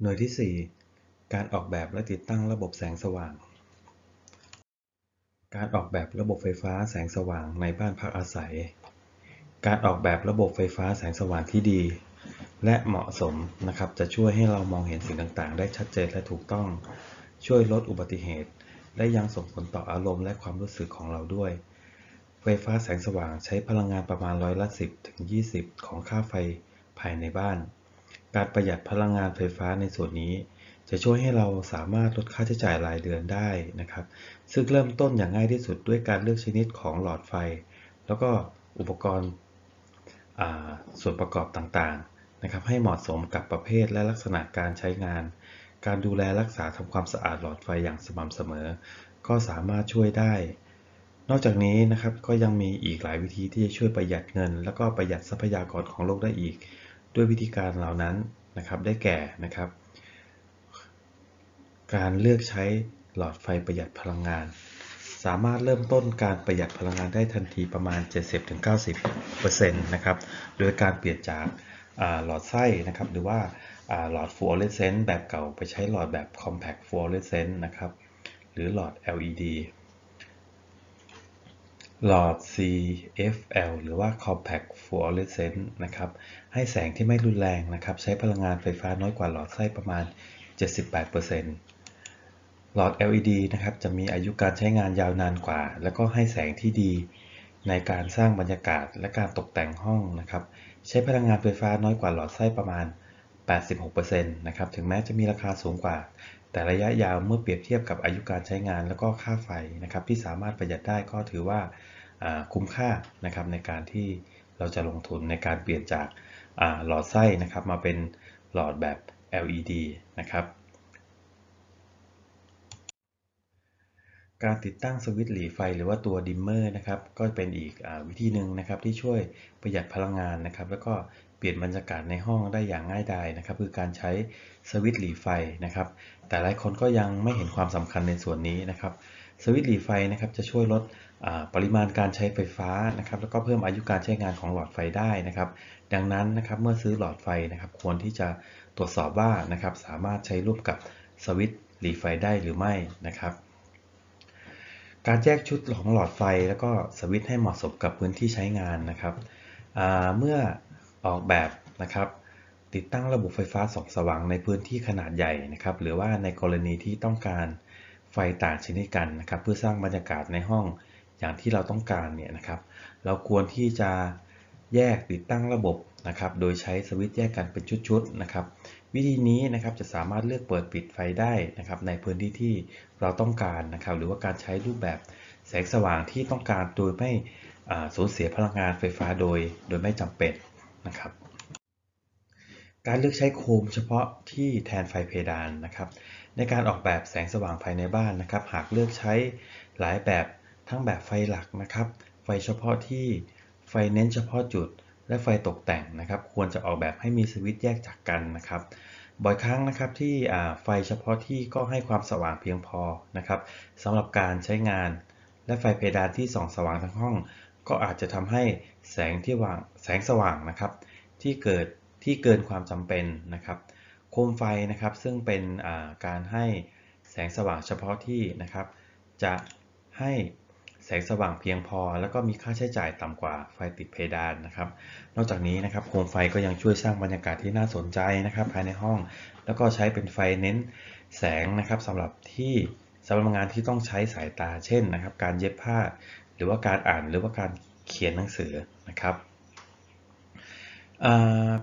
หน่วยที่ 4 การออกแบบและติดตั้งระบบแสงสว่าง การออกแบบระบบไฟฟ้าแสงสว่างในบ้านพักอาศัย การออกแบบระบบไฟฟ้าแสงสว่างที่ดี และเหมาะสมนะครับ จะช่วยให้เรามองเห็นสิ่งต่างๆ ได้ชัดเจนและถูกต้อง ช่วยลดอุบัติเหตุ และยังส่งผลต่ออารมณ์และความรู้สึกของเราด้วย ไฟฟ้าแสงสว่างใช้พลังงานประมาณร้อยละ 10ถึง20 ของค่าไฟภายในบ้าน การประหยัดพลังงานไฟฟ้าในส่วนนี้ จะช่วยให้เราสามารถลดค่าใช้จ่ายรายเดือนได้นะครับ ซึ่งเริ่มต้นอย่างง่ายที่สุดด้วยการเลือกชนิดของหลอดไฟ แล้วก็อุปกรณ์ส่วนประกอบต่างๆนะครับ ให้เหมาะสมกับประเภทและลักษณะการใช้งาน การดูแลรักษาทำความสะอาดหลอดไฟอย่างสม่ำเสมอ ก็สามารถช่วยได้ นอกจากนี้นะครับก็ยังมีอีกหลายวิธีที่จะช่วยประหยัดเงิน แล้วก็ประหยัดทรัพยากรของโลกได้อีก ด้วยวิธีการเหล่านั้นนะครับ ได้แก่นะครับ การเลือกใช้หลอดไฟประหยัดพลังงาน สามารถเริ่มต้นการประหยัดพลังงานได้ทันทีประมาณ 70-90%นะครับ โดยการเปลี่ยนจากหลอดไส้นะครับ หรือว่าหลอดฟลูออเรสเซนต์แบบเก่าไปใช้หลอดแบบ compact fluorescent นะครับ หรือหลอด LED หลอด CFL หรือว่า compact fluorescent นะครับ ให้แสงที่ไม่รุนแรงนะครับ ใช้พลังงานไฟฟ้าน้อยกว่าหลอดไส้ประมาณ 78%หลอด LED นะครับ จะมีอายุการใช้งานยาวนานกว่า แล้วก็ให้แสงที่ดีในการสร้างบรรยากาศและการตกแต่งห้องนะครับ ใช้พลังงานไฟฟ้าน้อยกว่าหลอดไส้ประมาณ 86%นะครับ ถึงแม้จะมีราคาสูงกว่า แต่ระยะยาวเมื่อเปรียบเทียบกับอายุการใช้งานแล้วก็ค่าไฟนะครับ ที่สามารถประหยัดได้ก็ถือว่าคุ้มค่านะครับในการที่เราจะลงทุนในการเปลี่ยนจากหลอดไส้นะครับ มาเป็นหลอดแบบ LED นะครับ การติดตั้งสวิตช์หลีไฟหรือว่าตัวดิมเมอร์นะครับ ก็เป็นอีกอวิธีหนึ่งนะครับที่ช่วยประหยัดพลังงานนะครับ แล้วก็เปลี่ยนบรรยากาศในห้องได้อย่างง่ายดายนะครับ คือการใช้ สวิตช์หลีไฟนะครับ แต่หลายคนก็ยังไม่เห็นความสำคัญในส่วนนี้นะครับ สวิตช์หลีไฟนะครับจะช่วยลดปริมาณการใช้ไฟฟ้านะครับแล้วก็เพิ่มอายุการใช้งานของหลอดไฟได้นะครับ ดังนั้นนะครับเมื่อซื้อหลอดไฟนะครับ ควรที่จะตรวจสอบว่านะครับสามารถใช้ร่วมกับสวิตช์หลีไฟได้หรือไม่นะครับ การแยกชุดของหลอดไฟแล้วก็สวิตช์ให้เหมาะสมกับพื้นที่ใช้งานนะครับเมื่อออกแบบนะครับ ติดตั้งระบบไฟฟ้าสองสว่างในพื้นที่ขนาดใหญ่นะครับ หรือว่าในกรณีที่ต้องการไฟต่างชนิดกันนะครับ เพื่อสร้างบรรยากาศในห้องอย่างที่เราต้องการเนี่ยนะครับ เราควรที่จะแยกติดตั้งระบบนะครับ โดยใช้สวิตช์แยกกันเป็นชุดๆนะครับ วิธีนี้นะครับจะสามารถเลือกเปิดปิดไฟได้นะครับ ในพื้นที่ที่เราต้องการนะครับ หรือว่าการใช้รูปแบบแสงสว่างที่ต้องการโดยไม่สูญเสียพลังงานไฟฟ้าโดย โดยไม่จำเป็นนะครับ การเลือกใช้โคมเฉพาะที่แทนไฟเพดานนะครับ ในการออกแบบแสงสว่างภายในบ้านนะครับ หากเลือกใช้หลายแบบทั้งแบบไฟหลักนะครับ ไฟเฉพาะที่ไฟเน้นเฉพาะจุด และไฟตกแต่งนะครับ ควรจะออกแบบให้มีสวิตช์แยกจากกันนะครับ บ่อยครั้งนะครับที่ไฟเฉพาะที่ก็ให้ความสว่างเพียงพอนะครับสำหรับการใช้งาน และไฟเพดานที่ส่องสว่างทั้งห้อง ก็อาจจะทำให้แสงที่ว่างแสงสว่างนะครับ ที่เกิด ที่เกินความจำเป็นนะครับโคมไฟนะครับซึ่งเป็นการให้แสงสว่างเฉพาะที่นะครับ จะให้แสงสว่างเพียงพอ แล้วก็มีค่าใช้จ่ายต่ำกว่าไฟติดเพดานนะครับ นอกจากนี้นะครับโคมไฟก็ยังช่วยสร้างบรรยากาศที่น่าสนใจนะครับ ภายในห้อง แล้วก็ใช้เป็นไฟเน้นแสงนะครับสำหรับที่สำหรับงานที่ต้องใช้สายตาเช่นนะครับ การเย็บผ้า หรือว่าการอ่านหรือว่าการเขียนหนังสือนะครับ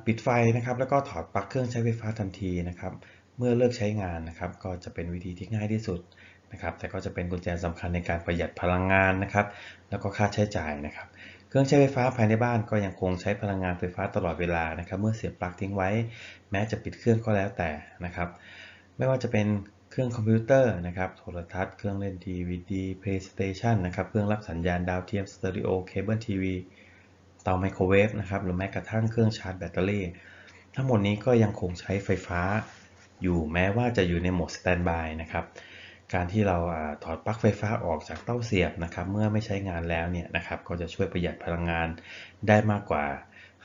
ปิดไฟนะครับ แล้วก็ถอดปลั๊กเครื่องใช้ไฟฟ้าทันทีนะครับ เมื่อเลิกใช้งานนะครับ ก็จะเป็นวิธีที่ง่ายที่สุดนะครับ แต่ก็จะเป็นกุญแจสำคัญในการประหยัดพลังงานนะครับ แล้วก็ค่าใช้จ่ายนะครับ เครื่องใช้ไฟฟ้าภายในบ้านก็ยังคงใช้พลังงานไฟฟ้าตลอดเวลานะครับ เมื่อเสียบปลั๊กทิ้งไว้ แม้จะปิดเครื่องก็แล้วแต่นะครับ ไม่ว่าจะเป็นเครื่องคอมพิวเตอร์นะครับ โทรทัศน์ เครื่องเล่นทีวีดีเพลย์สเตชันนะครับ เครื่องรับสัญญาณดาวเทียมสเตอริโอ เคเบิลทีวี เตาไมโครเวฟนะครับ หรือแม้กระทั่งเครื่องชาร์จแบตเตอรี่ ทั้งหมดนี้ก็ยังคงใช้ไฟฟ้าอยู่แม้ว่าจะอยู่ในโหมดสแตนบายนะครับการที่เราถอดปลั๊กไฟฟ้าออกจากเต้าเสียบนะครับเมื่อไม่ใช้งานแล้วเนี่ยนะครับก็จะช่วยประหยัดพลังงานได้มากกว่า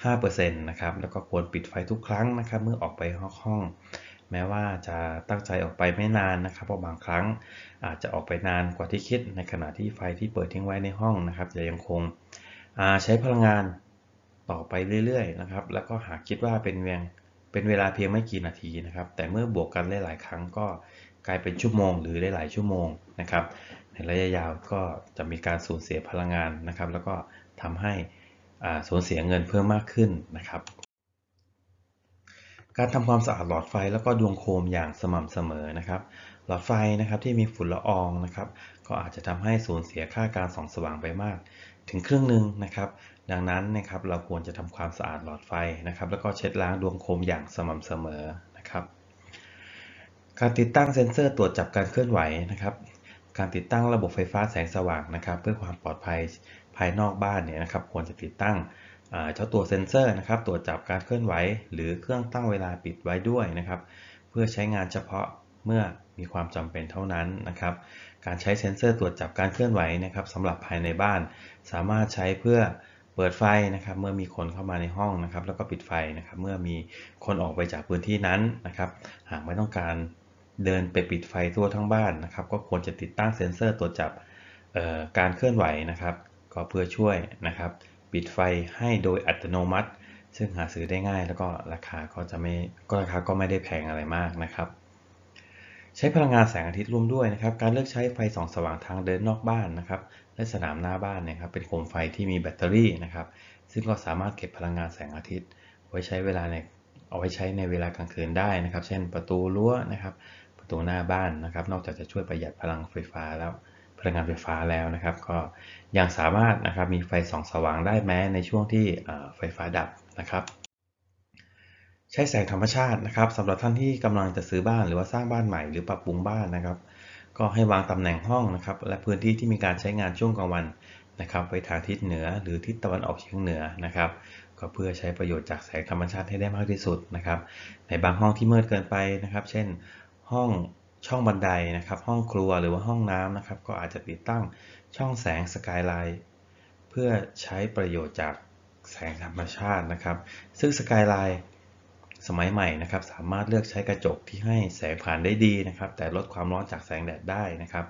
5%นะครับแล้วก็ควรปิดไฟทุกครั้งนะครับเมื่อออกไปห้อง แม้ว่าจะตั้งใจออกไปไม่นานนะครับเพราะบางครั้งอาจจะออกไปนานกว่าที่คิดในขณะที่ไฟที่เปิดทิ้งไว้ในห้องนะครับจะยังคง ใช้พลังงานต่อไปเรื่อยๆนะครับ แล้วก็หากคิดว่าเป็นเวียงเป็นเวลาเพียงไม่กี่นาทีนะครับ แต่เมื่อบวกกันหลายๆครั้งก็กลายเป็นชั่วโมงหรือหลายๆชั่วโมงนะครับ ในระยะยาวก็จะมีการสูญเสียพลังงานนะครับ แล้วก็ทำให้สูญเสียเงินเพิ่มมากขึ้นนะครับ การทำความสะอาดหลอดไฟแล้วก็ดวงโคมอย่างสม่ำเสมอนะครับ หลอดไฟนะครับที่มีฝุ่นละอองนะครับ ก็อาจจะทำให้สูญเสียค่าการส่องสว่างไปมาก ถึงครึ่งหนึ่งนะครับ ดังนั้นนะครับเราควรจะทำความสะอาดหลอดไฟนะครับ แล้วก็เช็ดล้างดวงโคมอย่างสม่ำเสมอนะครับ การติดตั้งเซ็นเซอร์ตรวจจับการเคลื่อนไหวนะครับ การติดตั้งระบบไฟฟ้าแสงสว่างนะครับ เพื่อความปลอดภัยภายนอกบ้านเนี่ยนะครับ ควรจะติดตั้งเจ้าตัวเซ็นเซอร์นะครับตรวจจับการเคลื่อนไหว หรือเครื่องตั้งเวลาปิดไว้ด้วยนะครับ เพื่อใช้งานเฉพาะ เมื่อมีความจำเป็นเท่านั้นนะครับ การใช้เซ็นเซอร์ตรวจจับการเคลื่อนไหวนะครับสำหรับภายในบ้าน สามารถใช้เพื่อเปิดไฟนะครับ เมื่อมีคนเข้ามาในห้องนะครับ แล้วก็ปิดไฟนะครับ เมื่อมีคนออกไปจากพื้นที่นั้นนะครับ หากไม่ต้องการเดินไปปิดไฟทั่วทั้งบ้านนะครับ ก็ควรจะติดตั้งเซ็นเซอร์ตรวจจับการเคลื่อนไหวนะครับ ก็เพื่อช่วยนะครับ ปิดไฟให้โดยอัตโนมัติ ซึ่งหาซื้อได้ง่ายแล้วก็ราคาก็จะไม่ก็ราคาก็ไม่ได้แพงอะไรมากนะครับ ใช้พลังงานแสงอาทิตย์ร่วมด้วยนะครับ การเลือกใช้ไฟส่องสว่างทางเดินนอกบ้านนะครับ และสนามหน้าบ้านนะครับ เป็นโคมไฟที่มีแบตเตอรี่นะครับ ซึ่งก็สามารถเก็บพลังงานแสงอาทิตย์ ไว้ใช้เวลาในเอาไว้ใช้ในเวลากลางคืนได้นะครับ เช่นประตูรั้วนะครับ ประตูหน้าบ้านนะครับ นอกจากจะช่วยประหยัดพลังไฟฟ้าแล้วพลังงานไฟฟ้าแล้วนะครับ ก็ยังสามารถนะครับมีไฟส่องสว่างได้แม้ในช่วงที่ไฟฟ้าดับนะครับ ใช้แสงธรรมชาตินะครับสำหรับท่านที่กำลังจะซื้อบ้านหรือว่าสร้างบ้านใหม่หรือปรับปรุงบ้านนะครับ ก็ให้วางตำแหน่งห้องนะครับ และพื้นที่ที่มีการใช้งานช่วงกลางวันนะครับไว้ทางทิศเหนือหรือทิศตะวันออกเฉียงเหนือนะครับ ก็เพื่อใช้ประโยชน์จากแสงธรรมชาติให้ได้มากที่สุดนะครับ ในบางห้องที่มืดเกินไปนะครับ เช่น ห้องช่องบันไดนะครับ ห้องครัวหรือว่าห้องน้ำนะครับ ก็อาจจะติดตั้งช่องแสงสกายไลน์เพื่อใช้ประโยชน์จากแสงธรรมชาตินะครับ ซึ่งสกายไลน์ สมัยใหม่นะครับสามารถเลือกใช้กระจกที่ให้แสงผ่านได้ดีนะครับ แต่ลดความร้อนจากแสงแดดได้นะครับ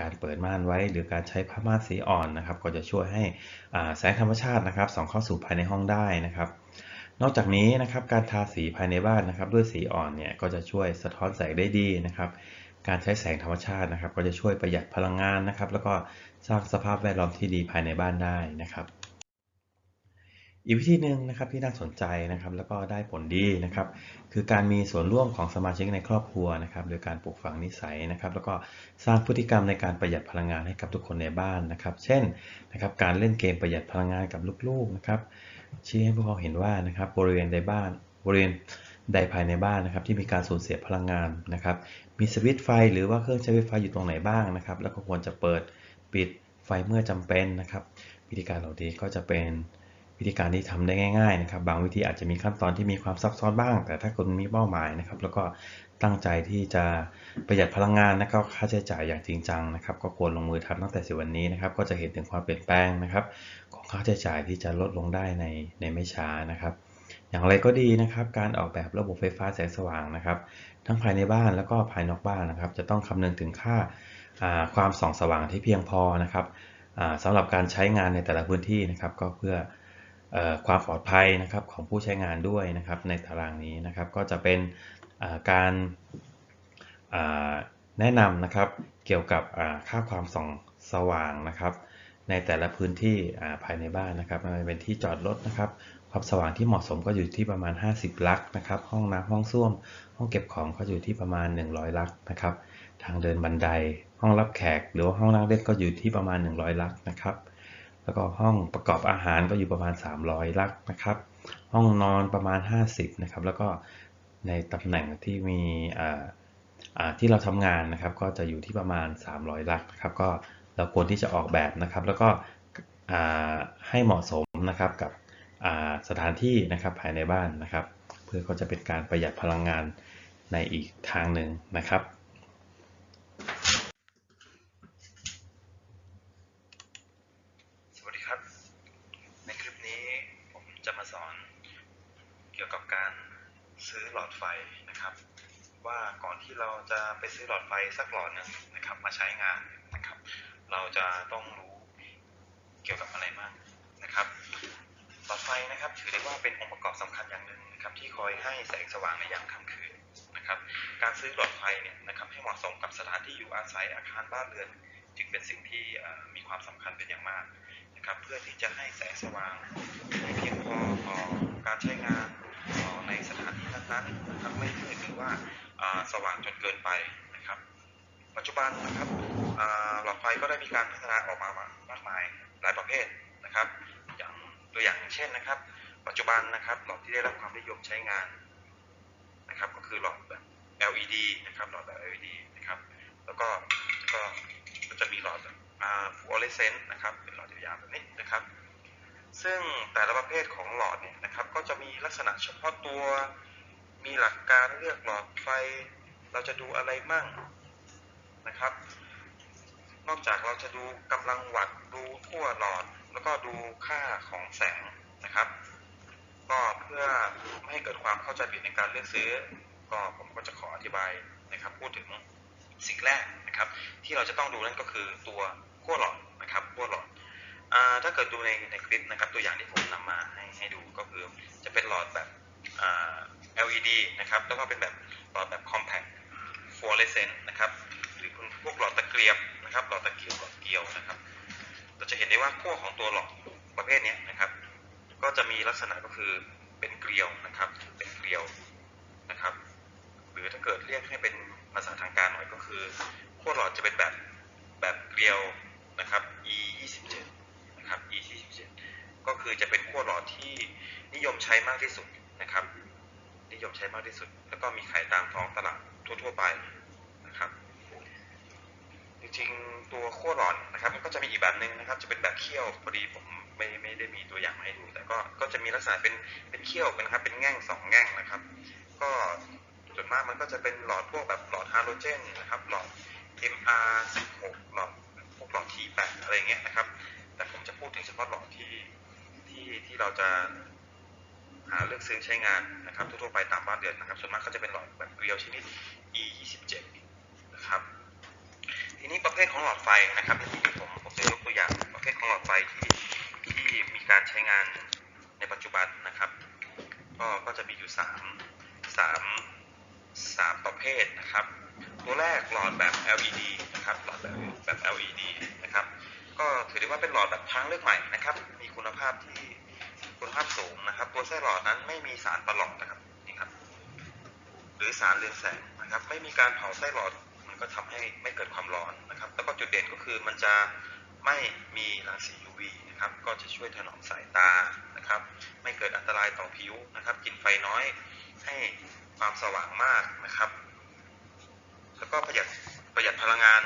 การเปิดม่านไว้หรือการใช้ผ้าม่านสีอ่อนนะครับ ก็จะช่วยให้แสงธรรมชาตินะครับส่องเข้าสู่ภายในห้องได้นะครับ นอกจากนี้นะครับการทาสีภายในบ้านนะครับ ด้วยสีอ่อนเนี่ยก็จะช่วยสะท้อนแสงได้ดีนะครับ การใช้แสงธรรมชาตินะครับ ก็จะช่วยประหยัดพลังงานนะครับ แล้วก็สร้างสภาพแวดล้อมที่ดีภายในบ้านได้นะครับ อีกวิธีหนึ่งนะครับที่น่าสนใจนะครับ แล้วก็ได้ผลดีนะครับ คือการมีส่วนร่วมของสมาชิกในครอบครัวนะครับโดยการปลูกฝังนิสัยนะครับ แล้วก็สร้างพฤติกรรมในการประหยัดพลังงานให้กับทุกคนในบ้านนะครับ เช่นนะครับการเล่นเกมประหยัดพลังงานกับลูกๆนะครับชี้ให้พวกเราเห็นว่านะครับบริเวณใดบ้านบริเวณใดภายในบ้านนะครับ ที่มีการสูญเสียพลังงานนะครับ มีสวิตช์ไฟหรือว่าเครื่องใช้ไฟฟ้าอยู่ตรงไหนบ้างนะครับ แล้วก็ควรจะเปิดปิดไฟเมื่อจำเป็นนะครับ วิธีการเหล่านี้ก็จะเป็น วิธีการที่ทำได้ง่ายๆนะครับ บางวิธีอาจจะมีขั้นตอนที่มีความซับซ้อนบ้าง แต่ถ้าคุณมีเป้าหมายนะครับ แล้วก็ตั้งใจที่จะประหยัดพลังงานและก็ค่าใช้จ่ายอย่างจริงจังนะครับ ก็ควรลงมือทำตั้งแต่สิวันนี้นะครับ ก็จะเห็นถึงความเปลี่ยนแปลงนะครับ ของค่าใช้จ่ายที่จะลดลงได้ในในไม่ช้านะครับ อย่างไรก็ดีนะครับ การออกแบบระบบไฟฟ้าแสงสว่างนะครับ ทั้งภายในบ้านแล้วก็ภายนอกบ้านนะครับ จะต้องคำนึงถึงค่าความส่องสว่างที่เพียงพอนะครับสำหรับการใช้งานในแต่ละพื้นที่นะครับ ก็เพื่อ ความปลอดภัยนะครับของผู้ใช้งานด้วยนะครับในตารางนี้นะครับก็จะเป็นการแนะนำนะครับเกี่ยวกับค่าความส่องสว่างนะครับ ในแต่ละพื้นที่ภายในบ้านนะครับไม่ว่าเป็นที่จอดรถนะครับ ความสว่างที่เหมาะสมก็อยู่ที่ประมาณ 50 ลักนะครับ ห้องน้ำห้องส้วม ห้องเก็บของก็อยู่ที่ประมาณ 100 ลักนะครับ ทางเดินบันไดห้องรับแขก หรือว่าห้องนั่งเล่นก็อยู่ที่ประมาณ 100 ลักนะครับ แล้วก็ห้องประกอบอาหารก็อยู่ประมาณ 300 ลักนะครับ ห้องนอนประมาณ 50 นะครับ แล้วก็ในตำแหน่งที่มีที่เราทำงานนะครับ ก็จะอยู่ที่ประมาณ 300 ลักนะครับ ก็เราควรที่จะออกแบบนะครับ แล้วก็ให้เหมาะสมนะครับกับสถานที่นะครับภายในบ้านนะครับ เพื่อก็จะเป็นการประหยัดพลังงานในอีกทางหนึ่งนะครับ สวัสดี ครับ ในคลิปนี้ผมจะมาสอนเกี่ยวกับการซื้อหลอดไฟนะครับ ว่าก่อนที่เราจะไปซื้อหลอดไฟสักหลอดหนึงนะครับมาใช้งานนะครับ เราจะต้องรู้เกี่ยวกับอะไรบ้างนะครับ หลอดไฟนะครับถือได้ว่าเป็นองค์ประกอบสำคัญอย่างหนึ่งนะครับ ที่คอยให้แสงสว่างในยามค่ำคืนนะครับ การซื้อหลอดไฟเนี่ยนะครับให้เหมาะสมกับสถานที่อยู่อาศัยอาคารบ้านเรือนจึงเป็นสิ่งที่มีความสำคัญเป็นอย่างมาก นะครับเพื่อที่จะให้แสงสว่างเพียงพอต่อการใช้งานในสถานที่นั้นๆนะครับไม่มืดหรือว่าสว่างจนเกินไปนะครับ ปัจจุบันนะครับหลอดไฟก็ได้มีการพัฒนาออกมามากมายหลายประเภทนะครับ อย่างตัวอย่างเช่นนะครับ ปัจจุบันนะครับหลอดที่ได้รับความนิยมใช้งานนะครับ ก็คือหลอดแบบ LED นะครับหลอดแบบ LED นะครับ แล้วก็ก็จะมีหลอดแบบอ่าฟลูออเรสเซนต์นะครับเป็น ยาวแบบนี้นะครับ ซึ่งแต่ละประเภทของหลอดเนี่ยนะครับ ก็จะมีลักษณะเฉพาะตัว มีหลักการเลือกหลอดไฟ เราจะดูอะไรมั่งนะครับ นอกจากเราจะดูกำลังวัตต์ดูขั้วหลอด แล้วก็ดูค่าของแสงนะครับ ก็เพื่อไม่ให้เกิดความเข้าใจผิดในการเลือกซื้อ ก็ผมก็จะขออธิบายนะครับ พูดถึงสิ่งแรกนะครับ ที่เราจะต้องดูนั่นก็คือตัวขั้วหลอดนะครับขั้วหลอด ถ้าเกิดดูในในคลิปนะครับตัวอย่างที่ผมนำมาให้ให้ดูก็คือจะเป็นหลอดแบบ LED นะครับแล้วก็เป็นแบบหลอดแบบ compact fluorescent นะครับหรือพวกหลอดตะเกียบนะครับหลอดตะเกียบหลอดเกลียวนะครับ เราจะเห็นได้ว่าขั้วของตัวหลอดประเภทนี้นะครับ ก็จะมีลักษณะก็คือเป็นเกลียวนะครับ เป็นเกลียวนะครับ หรือถ้าเกิดเรียกให้เป็นภาษาทางการหน่อยก็คือขั้วหลอดจะเป็นแบบแบบเกลียวนะครับ E 2 7 นะครับ E 2 7ก็คือจะเป็นขั้วหลอดที่นิยมใช้มากที่สุดนะครับ นิยมใช้มากที่สุด แล้วก็มีขายตามท้องตลาดทั่ว ๆ ไปนะครับ จริงๆตัวขั้วหลอดนะครับมันก็จะมีอีกแบบหนึ่งนะครับ จะเป็นแบบเคี่ยวพอดีผมไม่ไม่ได้มีตัวอย่างให้ดู แต่ก็ก็จะมีลักษณะเป็นเป็นเคี่ยวนะครับ เป็นแง่งสองแง่งนะครับ ก็ส่วนมากมันก็จะเป็นหลอดพวกแบบหลอดฮาโลเจนนะครับ หลอด MR16 หลอดพวกหลอด T8 อะไรเงี้ยนะครับ แต่ผมจะพูดถึงเฉพาะหลอดที่ที่ที่เราจะหาเลือกซื้อใช้งานนะครับทั่วๆไปตามบ้านเรือนนะครับส่วนมากเขาจะเป็นหลอดแบบเกลียวชนิด E27 นะครับทีนี้ประเภทของหลอดไฟนะครับที่ผมผมจะยกตัวอย่างประเภทของหลอดไฟที่ที่มีการใช้งานในปัจจุบันนะครับ ก็ก็จะมีอยู่สามสามสามประเภทนะครับ ตัวแรกหลอดแบบ LED นะครับหลอดแบบแบบ LED นะครับ ก็ถือได้ว่าเป็นหลอดแบบทางเลือกใหม่นะครับ มีคุณภาพที่คุณภาพสูงนะครับ ตัวไส้หลอดนั้นไม่มีสารประหลอดนะครับนี่ครับ หรือสารเรืองแสงนะครับ ไม่มีการเผาไส้หลอดมันก็ทำให้ไม่เกิดความร้อนนะครับ แล้วก็จุดเด่นก็คือมันจะไม่มีรังสี UV นะครับ ก็จะช่วยถนอมสายตานะครับ ไม่เกิดอันตรายต่อผิวนะครับ กินไฟน้อยให้ความสว่างมากนะครับ แล้วก็ประหยัดประหยัดพลังงาน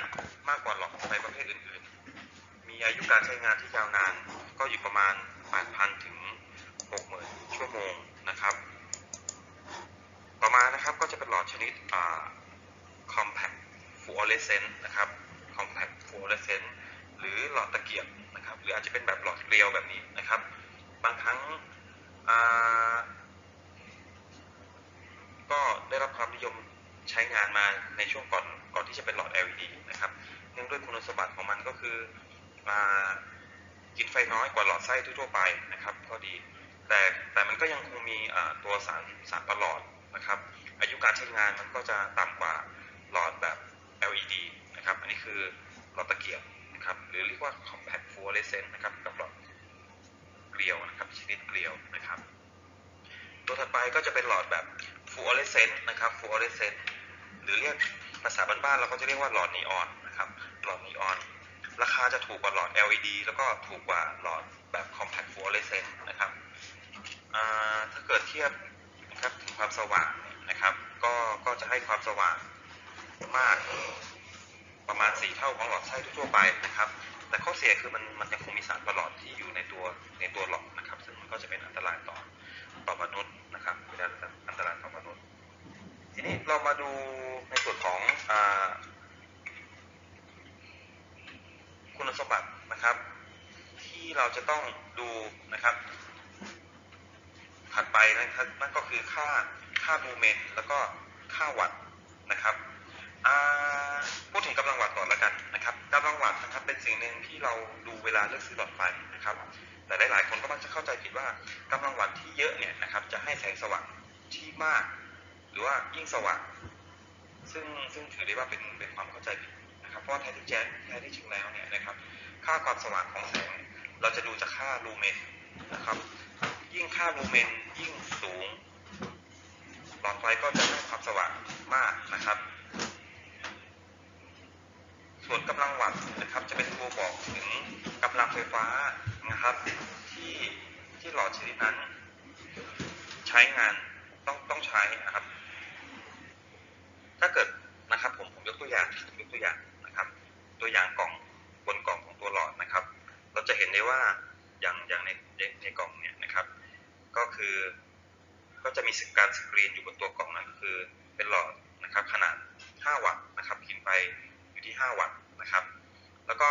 มากกว่าหลอดไฟประเภทอื่นๆ อายุการใช้งานที่ยาวนาน ก็อยู่ประมาณ 8,000 ถึง 60,000 ชั่วโมงนะครับ ต่อมานะครับก็จะเป็นหลอดชนิด compact fluorescent นะครับ compact fluorescent หรือหลอดตะเกียบนะครับ หรืออาจจะเป็นแบบหลอดเกลียวแบบนี้นะครับ บางครั้งก็ได้รับความนิยมใช้งานมาในช่วงก่อนก่อนที่จะเป็นหลอด LED นะครับ เนื่องด้วยคุณสมบัติของมันก็คือ กินไฟน้อยกว่าหลอดไส้ทั่วไปนะครับก็ดี แต่แต่มันก็ยังคงมีตัวสารสารประหลอดนะครับ อายุการใช้งานมันก็จะต่ำกว่าหลอดแบบ LED นะครับ อันนี้คือหลอดตะเกียบนะครับ หรือเรียกว่า compact fluorescent นะครับกับหลอดเกลียวนะครับชนิดเกลียวนะครับ ตัวถัดไปก็จะเป็นหลอดแบบ fluorescent นะครับ fluorescent หรือเรียกภาษาบ้านๆเราก็จะเรียกว่าหลอดนีออนนะครับ หลอดนีออน ราคาจะถูกกว่าหลอด LED แล้วก็ถูกกว่าหลอดแบบ compact fluorescent นะครับถ้าเกิดเทียบนะครับถึงความสว่างนะครับ ก็ก็จะให้ความสว่างมากประมาณ 4 เท่าของหลอดไส้ทั่วไปนะครับ แต่ข้อเสียคือมันมันยังคงมีสารประหลอดที่อยู่ในตัวในตัวหลอดนะครับ ซึ่งมันก็จะเป็นอันตรายต่อต่อมนุษย์นะครับเป็นอันตรายต่อมนุษย์ ทีนี้เรามาดูในส่วนของอา คุณสมบัตินะครับ ที่เราจะต้องดูนะครับ ถัดไปนะครับนั่นก็คือค่าค่าโมเมนแล้วก็ค่าวัตนะครับพูดถึงกำลังวัตต์ก่อนแล้วกันนะครับกำลังวัตนะครับเป็นสิ่งหนึ่งที่เราดูเวลาเลือกซื้อหลอดไฟนะครับ แต่หลายๆคนก็มักจะเข้าใจผิดว่ากำลังวัตที่เยอะเนี่ยนะครับ จะให้แสงสว่างที่มาก หรือว่ายิ่งสว่างซึ่งซึ่งถือได้ว่าเป็นเป็นความเข้าใจผิด นะครับเพราะแท้ที่แท้แท้ที่จริงแล้วเนี่ยนะครับค่าความสว่างของแสงเราจะดูจากค่าลูเมนนะครับ ยิ่งค่าลูเมนยิ่งสูงหลอดไฟก็จะให้ความสว่างมากนะครับ ส่วนกำลังวัตต์นะครับ จะเป็นตัวบอกถึงกำลังไฟฟ้านะครับ ที่ที่หลอดชนิดนั้น ใช้งานต้องต้องใช้นะครับ ถ้าเกิดนะครับผมผมยกตัวอย่างยกตัวอย่าง ตัวอย่างกล่องบนกล่องของตัวหลอดนะครับ เราจะเห็นได้ว่าอย่างอย่างในในกล่องเนี่ยนะครับ ก็คือก็จะมีการสกรีนอยู่บนตัวกล่องนั้นก็คือเป็นหลอดนะครับ ขนาด 5 วัตต์นะครับพิมพ์ไปอยู่ที่ 5 วัตต์นะครับ แล้วก็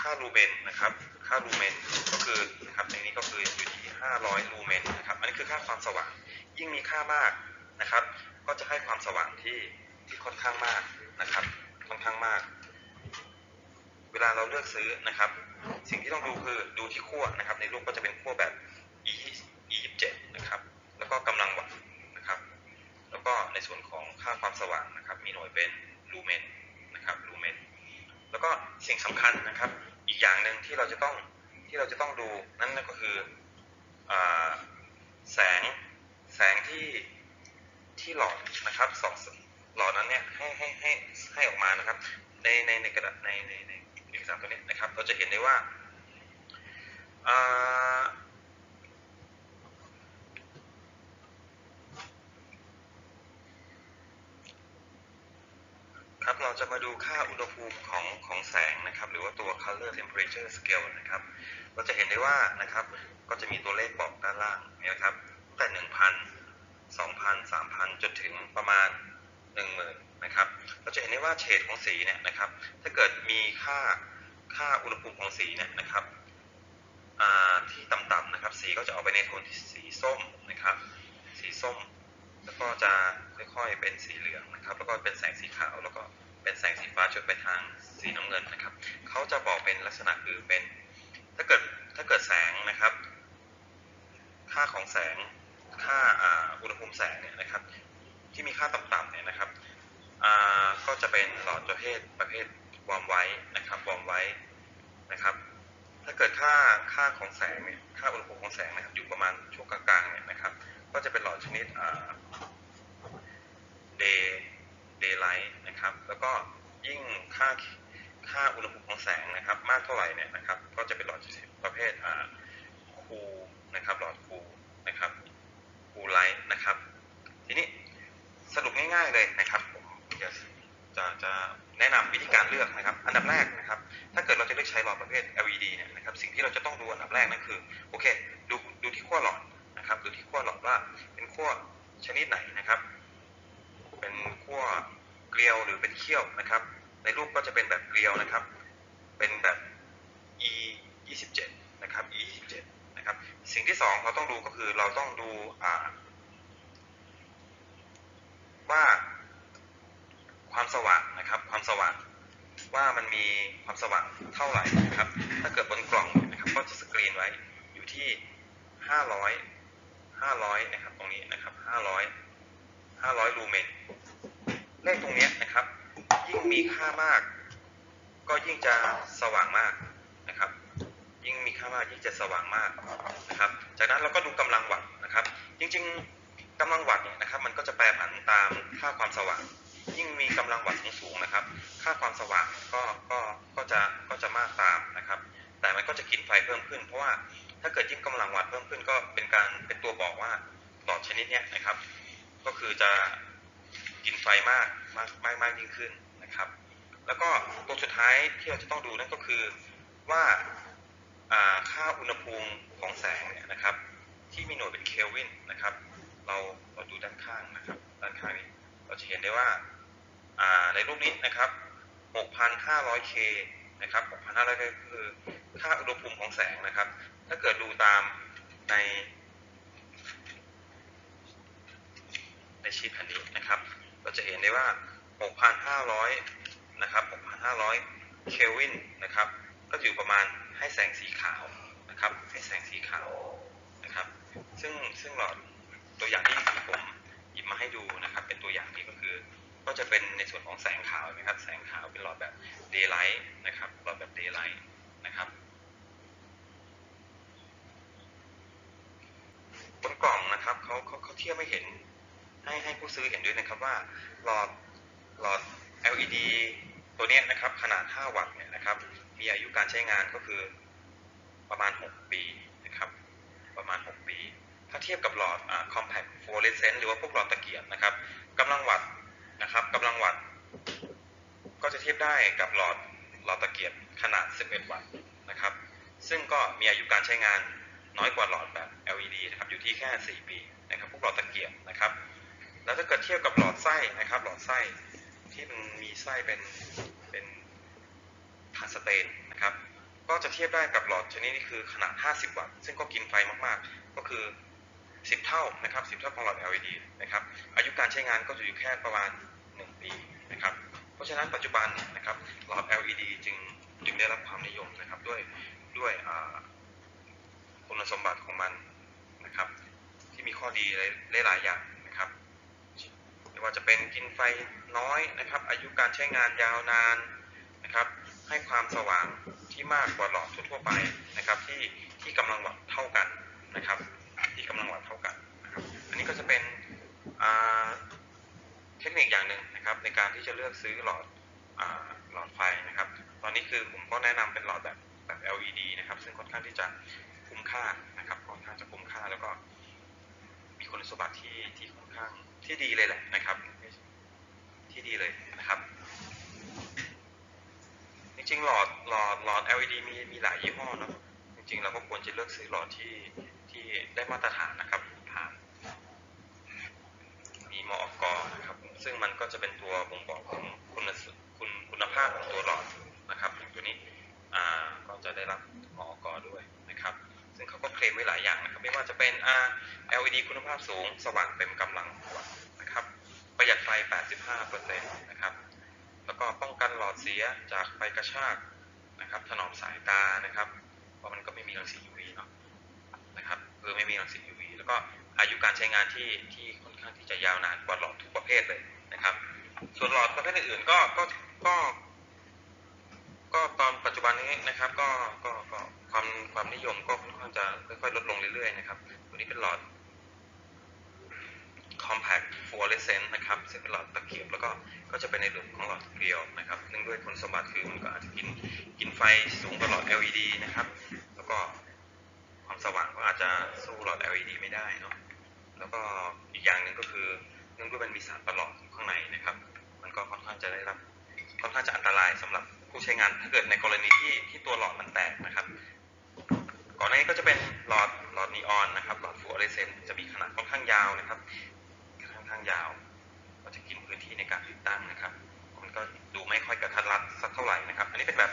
ค่าลูเมนนะครับ ค่าลูเมนก็คือนะครับในนี้ก็คืออยู่ที่ 500 ลูเมนนะครับอันนี้คือค่าความสว่าง ยิ่งมีค่ามาก นะครับ ก็จะให้ความสว่างที่ที่ค่อนข้างมากนะครับ ค่อนข้างมาก เวลาเราเลือกซื้อนะครับ สิ่งที่ต้องดูคือดูที่ขั้วนะครับ ในรูปก็จะเป็นขั้วแบบ e e 27นะครับ แล้วก็กำลังวัตต์นะครับ แล้วก็ในส่วนของค่าความสว่างนะครับ มีหน่วยเป็นลูเมนนะครับลูเมนแล้วก็สิ่งสำคัญนะครับ อีกอย่างหนึ่งที่เราจะต้องที่เราจะต้องดูนั่นก็คืออาแสงแสงที่ที่หลอดนะครับสองหลอดนั้นเนี่ยให้ให้ให้ให้ออกมา นะครับ ในในในกระดาษในในในเอกสารตัวนี้นะครับ เราจะเห็นได้ว่าครับเราจะมาดูค่าอุณหภูมิของของแสงนะครับ หรือว่าตัว color temperature scale นะครับ เราจะเห็นได้ว่านะครับ ก็จะมีตัวเลขบอกด้านล่างนะครับตั้งแต่หนึ่งพันสองพันสามพันจนถึงประมาณห นะครับเราจะเห็นได้ว่าเฉดของสีเนี่ยนะครับ ถ้าเกิดมีค่าค่าอุณหภูมิของสีเนี่ยนะครับที่ต่ำๆนะครับ สีก็จะออกไปในโทนที่สีส้มนะครับ สีส้ม แล้วก็จะค่อยๆเป็นสีเหลืองนะครับ แล้วก็เป็นแสงสีขาว แล้วก็เป็นแสงสีฟ้าจนไปทางสีน้ำเงินนะครับ เขาจะบอกเป็นลักษณะคือเป็น ถ้าเกิดถ้าเกิดแสงนะครับ ค่าของแสงค่าอุณหภูมิแสงเนี่ยนะครับ ที่มีค่าต่ำๆเนี่ยนะครับ ก็จะเป็นหลอดประเภทประเภทวอมไว้นะครับวอมไว้นะครับ ถ้าเกิดค่าค่าของแสงเนี่ยค่าอุณหภูมิของแสงนะครับอยู่ประมาณช่วงกลางๆเนี่ยนะครับ ก็จะเป็นหลอดชนิดอ่า day daylight นะครับ แล้วก็ยิ่งค่าค่าอุณหภูมิของแสงนะครับ มากเท่าไหร่เนี่ยนะครับ ก็จะเป็นหลอดชนิดประเภทอ่า cool นะครับหลอด cool นะครับ cool light นะครับ ทีนี้สรุปง่ายๆเลยนะครับผ จะจะจะแนะนำวิธีการเลือกนะครับ อันดับแรกนะครับ ถ้าเกิดเราจะเลือกใช้หลอดประเภท LED เนี่ยนะครับ สิ่งที่เราจะต้องดูอันดับแรกนั่นคือ โอเค ดูดูที่ขั้วหลอดนะครับ ดูที่ขั้วหลอดว่าเป็นขั้วชนิดไหนนะครับ เป็นขั้วเกลียวหรือเป็นเขี้ยวนะครับ ในรูปก็จะเป็นแบบเกลียวนะครับ เป็นแบบ e 27นะครับ e 27นะครับ สิ่งที่สองเราต้องดูก็คือเราต้องดูว่า ความสว่างนะครับ ความสว่างว่ามันมีความสว่างเท่าไหร่นะครับ ถ้าเกิดบนกล่องนะครับก็จะสกรีนไว้อยู่ที่ 500 500นะครับ ตรงนี้นะครับ 500 500ลูเมนเลขตรงนี้นะครับ ยิ่งมีค่ามาก ก็ยิ่งจะสว่างมากนะครับ ยิ่งมีค่ามากยิ่งจะสว่างมากนะครับ จากนั้นเราก็ดูกำลังวัตต์นะครับ จริง ๆกำลังวัตต์เนี่ยนะครับ มันก็จะแปรผันตามค่าความสว่าง ยิ่งมีกำลังวัตต์สูงนะครับ ค่าความสว่างก็ก็ก็จะก็จะมากตามนะครับ แต่มันก็จะกินไฟเพิ่มขึ้น เพราะว่าถ้าเกิดยิ่งกำลังวัตต์เพิ่มขึ้นก็เป็นการเป็นตัวบอกว่าหลอดชนิดเนี้ยนะครับ ก็คือจะกินไฟมากมากมากมากยิ่งขึ้นนะครับ แล้วก็ตัวสุดท้ายที่เราจะต้องดูนั่นก็คือว่าอ่าค่าอุณหภูมิของแสงเนี่ยนะครับ ที่มีหน่วยเป็นเคลวินนะครับ เราเราดูด้านข้างนะครับ ด้านข้างนี้ เราจะเห็นได้ว่าในรูปนี้นะครับ 6,500K นะครับ 6,500K คือค่าอุณหภูมิของแสงนะครับ ถ้าเกิดดูตามในชีพแผ่นนี้นะครับ เราจะเห็นได้ว่า 6,500 นะครับ 6,500 เคลวินนะครับ ก็อยู่ประมาณให้แสงสีขาวนะครับ ให้แสงสีขาวนะครับ ซึ่งซึ่งหลอดตัวอย่างที่ผม หยิบมาให้ดูนะครับ เป็นตัวอย่างนี้ก็คือ ก็จะเป็นในส่วนของแสงขาวนะครับ แสงขาวเป็นหลอดแบบ daylight นะครับหลอดแบบ daylight นะครับบนกล่องนะครับเขาเขาเขาเทียบไม่เห็นให้ให้ผู้ซื้อเห็นด้วยนะครับว่าหลอดหลอด LED ตัวนี้นะครับขนาด 5 วัตต์เนี่ยนะครับ มีอายุการใช้งานก็คือประมาณ 6 ปีนะครับ ประมาณ 6 ปี ถ้าเทียบกับหลอดอ่า compact fluorescent หรือว่าพวกหลอดตะเกียบนะครับกำลังวัตต์นะครับกำลังวัตต์ก็จะเทียบได้กับหลอดหลอดตะเกียบขนาด 11 วัตต์นะครับ ซึ่งก็มีอายุการใช้งานน้อยกว่าหลอดแบบ LED นะครับอยู่ที่แค่ 4 ปีนะครับพวกหลอดตะเกียบนะครับ แล้วถ้าเกิดเทียบกับหลอดไส้นะครับ หลอดไส้ที่มันมีไส้เป็นเป็นทานสเตนนะครับ ก็จะเทียบได้กับหลอดชนิดนี้คือขนาด 50 วัตต์ ซึ่งก็กินไฟมากๆ ก็คือ 10 เท่านะครับ 10 เท่าของหลอด LED นะครับอายุการใช้งานก็จะอยู่แค่ประมาณ 1 ปีนะครับเพราะฉะนั้นปัจจุบันนะครับหลอด LED จึงจึงได้รับความนิยมนะครับด้วยด้วยคุณสมบัติของมันนะครับ ที่มีข้อดีหลายๆอย่างนะครับไม่ว่าจะเป็นกินไฟน้อยนะครับ อายุการใช้งานยาวนานนะครับ ให้ความสว่างที่มากกว่าหลอดทั่วไปนะครับ ที่ที่กำลังวัตต์เท่ากันนะครับ ที่กำลังวัตต์เท่ากันนะครับอันนี้ก็จะเป็นเทคนิคอย่างหนึ่งนะครับ ในการที่จะเลือกซื้อหลอดอหลอดไฟนะครับ ตอนนี้คือผมก็แนะนำเป็นหลอดแบบแบบ LED นะครับ ซึ่งค่อนข้างที่จะคุ้มค่านะครับค่อนข้างจะคุ้มค่าแล้วก็มีคุณสมบัติที่ที่ค่อนข้างที่ดีเลยแหละนะครับ ที่ดีเลยนะครับ จริงๆหลอดหลอดหลอด LED มีมีหลายยี่ห้อเนาะจริงๆเราก็ควรจะเลือกซื้อหลอดที่ ที่ได้มาตรฐานนะครับผ่านมีมอกนะครับ ซึ่งมันก็จะเป็นตัวบ่งบอกของคุณคุณคุณภาพของตัวหลอดนะครับตัวนี้อ่าก็จะได้รับมอกด้วยนะครับ ซึ่งเขาก็เคลมไว้หลายอย่างนะครับ ไม่ว่าจะเป็นอ่า LED คุณภาพสูง สว่างเต็มกำลังวัตนะครับ ประหยัดไฟ 85%นะครับ แล้วก็ป้องกันหลอดเสียจากไฟกระชากนะครับ ถนอมสายตานะครับ เพราะมันก็ไม่มีรังสี UV คือไม่มีรังสี UV แล้วก็อายุการใช้งานที่ที่ค่อนข้างที่จะยาวนานกว่าหลอดทุกประเภทเลยนะครับ ส่วนหลอดประเภทอื่นๆก็ก็ก็ก็ตอนปัจจุบันนี้นะครับก็ก็ก็ความความนิยมก็ค่อนข้างจะค่อยๆลดลงเรื่อยๆนะครับตัวนี้เป็นหลอด compact fluorescent นะครับซึ่งเป็นหลอดตะเกียบแล้วก็ก็จะเป็นในรูปของหลอดเกลียวนะครับเนื่องด้วยคุณสมบัติคือมันก็อาจจะกินกินไฟสูงกว่าหลอด LED นะครับ แล้วก็ สว่างก็อาจจะสู้หลอด LED ไม่ได้เนาะแล้วก็อีกอย่างหนึ่งก็คือเนื่องด้วยมันมีสารประหลอดข้างในนะครับ มันก็ค่อนข้างจะได้รับค่อนข้างจะอันตรายสำหรับผู้ใช้งานถ้าเกิดในกรณีที่ที่ตัวหลอดมันแตกนะครับ ก่อนหน้านี้ก็จะเป็นหลอดหลอดนีออนนะครับ หลอดฟลูออเรสเซนต์จะมีขนาดค่อนข้างยาวนะครับค่อนข้างยาว ก็จะกินพื้นที่ในการติดตั้งนะครับ มันก็ดูไม่ค่อยกระทัดรัดสักเท่าไหร่นะครับ อันนี้เป็นแบบ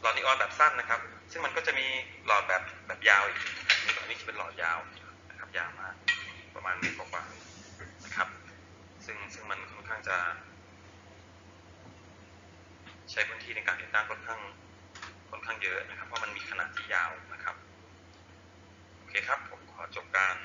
หลอดนีออนแบบสั้นนะครับ ซึ่งมันก็จะมีหลอดแบบ ยาวอีกอันนี้จะเป็นหลอดยาวนะครับยาวมากประมาณเมตรกว่าๆนะครับ ซึ่งซึ่งมันค่อนข้างจะ ใช้พื้นที่ในการติดตั้งค่อนข้างค่อนข้างเยอะนะครับเพราะมันมีขนาดที่ยาวนะครับโอเคครับผมขอจบการ